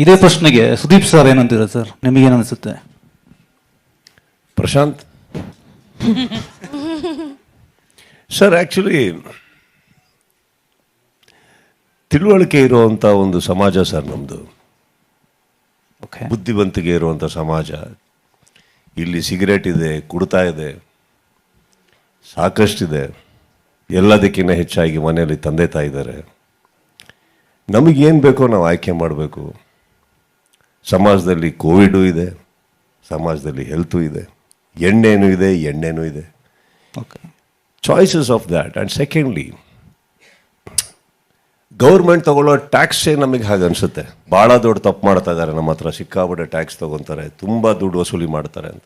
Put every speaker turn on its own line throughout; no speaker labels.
ಇದೇ ಪ್ರಶ್ನೆಗೆ Sudeep sir ಏನಂತೀರ sir? ನಿಮಗೇನು ಅನಿಸುತ್ತೆ
ಪ್ರಶಾಂತ್? ಸರ್ ಆ್ಯಕ್ಚುಲಿ ತಿಳುವಳಿಕೆ ಇರುವಂಥ ಒಂದು ಸಮಾಜ ಸರ್ ನಮ್ಮದು
ಓಕೆ
ಬುದ್ಧಿವಂತಿಕೆ ಇರುವಂಥ ಸಮಾಜ. ಇಲ್ಲಿ ಸಿಗರೇಟ್ ಇದೆ ಕುಡ್ತಾ ಇದೆ ಸಾಕಷ್ಟಿದೆ. ಎಲ್ಲದಕ್ಕಿಂತ ಹೆಚ್ಚಾಗಿ ಮನೆಯಲ್ಲಿ ತಂದೆ ತಾಯಿದ್ದಾರೆ ನಮಗೇನು ಬೇಕೋ ನಾವು ಆಯ್ಕೆ ಮಾಡಬೇಕು. ಸಮಾಜದಲ್ಲಿ ಕೋವಿಡು ಇದೆ ಸಮಾಜದಲ್ಲಿ ಹೆಲ್ತು ಇದೆ ಎಣ್ಣೆನೂ ಇದೆ ಎಣ್ಣೆನೂ ಇದೆ.
Okay
choices of that and secondly government ತಗೊಳ್ಳೋ ಟ್ಯಾಕ್ಸೇ ನಮಗೆ ಹಾಗೆ ಅನಿಸುತ್ತೆ. ಭಾಳ ದೊಡ್ಡ ತಪ್ಪು ಮಾಡ್ತಾ ಇದ್ದಾರೆ ನಮ್ಮ ಹತ್ರ ಸಿಕ್ಕಾಪಟ್ಟೆ ಟ್ಯಾಕ್ಸ್ ತೊಗೊತಾರೆ ತುಂಬ ದುಡ್ಡು ವಸೂಲಿ ಮಾಡ್ತಾರೆ ಅಂತ.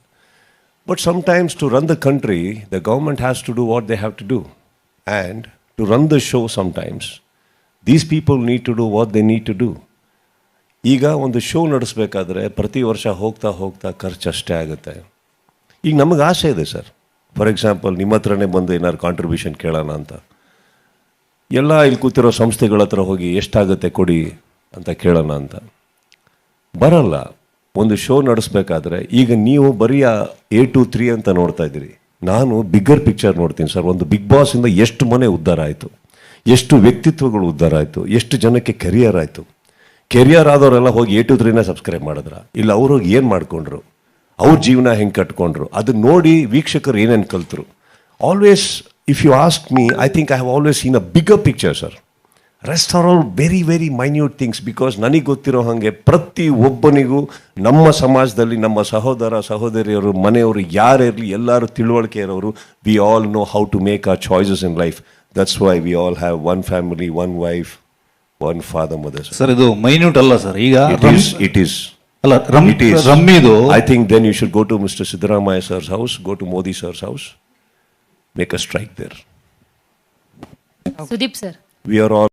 But sometimes to run the country the government has to do what they have to do and to run the show sometimes these people need to do what they need to do ಈಗ ಒಂದು show ನಡೆಸಬೇಕಾದ್ರೆ ಪ್ರತಿ ವರ್ಷ ಹೋಗ್ತಾ ಹೋಗ್ತಾ ಖರ್ಚು ಅಷ್ಟೇ ಆಗುತ್ತೆ. ಈಗ ನಮಗೆ ಆಸೆ ಇದೆ ಸರ್. ಫಾರ್ ಎಕ್ಸಾಂಪಲ್ ನಿಮ್ಮ ಹತ್ರನೇ ಬಂದು ಏನಾದ್ರು ಕಾಂಟ್ರಿಬ್ಯೂಷನ್ ಕೇಳೋಣ ಅಂತ. ಎಲ್ಲ ಇಲ್ಲಿ ಕೂತಿರೋ ಸಂಸ್ಥೆಗಳ ಹತ್ರ ಹೋಗಿ ಎಷ್ಟಾಗುತ್ತೆ ಕೊಡಿ ಅಂತ ಕೇಳೋಣ ಅಂತ. ಬರಲ್ಲ. ಒಂದು ಶೋ ನಡೆಸ್ಬೇಕಾದ್ರೆ ಈಗ ನೀವು ಬರೀ ಎ ಟು ತ್ರೀ ಅಂತ ನೋಡ್ತಾ ಇದ್ದೀರಿ. ನಾನು ಬಿಗ್ಗರ್ ಪಿಕ್ಚರ್ ನೋಡ್ತೀನಿ ಸರ್. ಒಂದು ಬಿಗ್ ಬಾಸಿಂದ ಎಷ್ಟು ಮನೆ ಉದ್ಧಾರ ಆಯಿತು? ಎಷ್ಟು ವ್ಯಕ್ತಿತ್ವಗಳು ಉದ್ಧಾರ ಆಯಿತು? ಎಷ್ಟು ಜನಕ್ಕೆ ಕೆರಿಯರ್ ಆಯಿತು? ಕೆರಿಯರ್ ಆದವರೆಲ್ಲ ಹೋಗಿ ಎ ಟು ತ್ರೀನ ಸಬ್ಸ್ಕ್ರೈಬ್ ಮಾಡಿದ್ರ? ಇಲ್ಲ, ಅವರು ಏನು ಮಾಡ್ಕೊಂಡ್ರು? ಅವ್ರ ಜೀವನ ಹೆಂಗೆ ಕಟ್ಕೊಂಡ್ರು? ಅದನ್ನ ನೋಡಿ ವೀಕ್ಷಕರು ಏನೇನು ಕಲ್ತರು? Always if you ask me I think I have always seen a bigger picture sir rest are all very very minute things because ನನಗೆ ಗೊತ್ತಿರೋ ಹಾಗೆ ಪ್ರತಿ ಒಬ್ಬನಿಗೂ ನಮ್ಮ ಸಮಾಜದಲ್ಲಿ ನಮ್ಮ ಸಹೋದರ, ಸಹೋದರಿಯರು, ಮನೆಯವರು ಯಾರಿರಲಿ ಎಲ್ಲರೂ ತಿಳುವಳಿಕೆ ಇರೋರು we all know how to make our choices in life that's why we all have one family one wife one father mother
sir ಇದು ಮೈನ್ಯೂಟ್ ಅಲ್ಲ ಸರ್ ಈಗ
ಇಟ್ ಈಸ್ ಇಟ್ ಈಸ್
ಅಲ್ಲ ರಮ್
It is.
ರಮ್ಮಿದು
I think then you should go to Mr. Siddaramaya sir's house, go to Modi sir's house, make a strike there.
Sudeep sir
We are all